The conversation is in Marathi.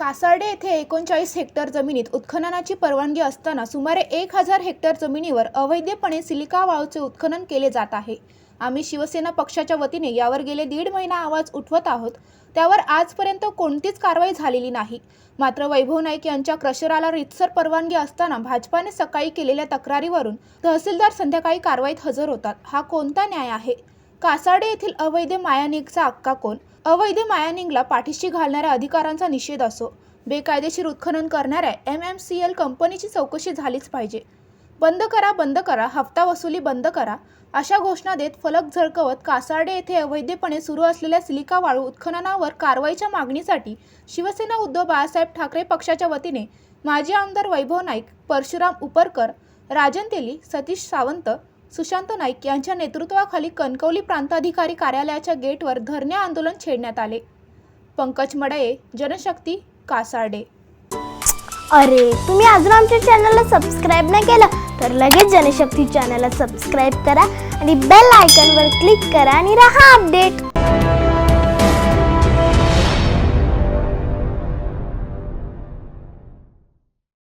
कासार्डे येथे एकोणचाळीस हेक्टर जमिनीत उत्खननाची परवानगी असताना सुमारे एक हजार हेक्टर जमिनीवर अवैधपणे सिलिका वाळूचे उत्खनन केले जात आहे. आम्ही शिवसेना पक्षाच्या वतीने यावर गेले दीड महिना आवाज उठवत आहोत. त्यावर आजपर्यंत कोणतीच कारवाई झालेली नाही. मात्र वैभव नाईक यांच्या क्रशराला रितसर परवानगी असताना भाजपाने सकाळी केलेल्या तक्रारीवरून तहसीलदार संध्याकाळी कारवाईत हजर होतात. हा कोणता न्याय आहे? कासाडे येथील अवैध मायानिंगचा अक्का कोण? अवैध मायानिंगला पाठीशी घालणाऱ्या अधिकारांचा निषेध असो. बेकायदेशीर उत्खनन करणाऱ्या एम एम सी एल कंपनीची चौकशी झालीच पाहिजे. बंद करा बंद करा हप्ता वसुली बंद करा अशा घोषणा देत फलक झळकवत कासार्डे येथे अवैधपणे सुरू असलेल्या सिलिका वाळू उत्खननावर कारवाईच्या मागणीसाठी शिवसेना उद्धव बाळासाहेब ठाकरे पक्षाच्या वतीने माजी आमदार वैभव नाईक परशुराम उपरकर राजन तेली सतीश सावंत सुशांत नाईक यांच्या नेतृत्वाखाली कणकवली प्रांताधिकारी कार्यालयाच्या गेटवर धरणे आंदोलन छेडण्यात आले. पंकज मडये जनशक्ती कासार्डे. अरे तुम्ही अजून आमच्या चॅनलला सबस्क्राईब नाही केलं तर लगेच जनशक्ती चॅनलला सबस्क्राईब करा आणि बेल आयकॉनवर क्लिक करा आणि राहा अपडेट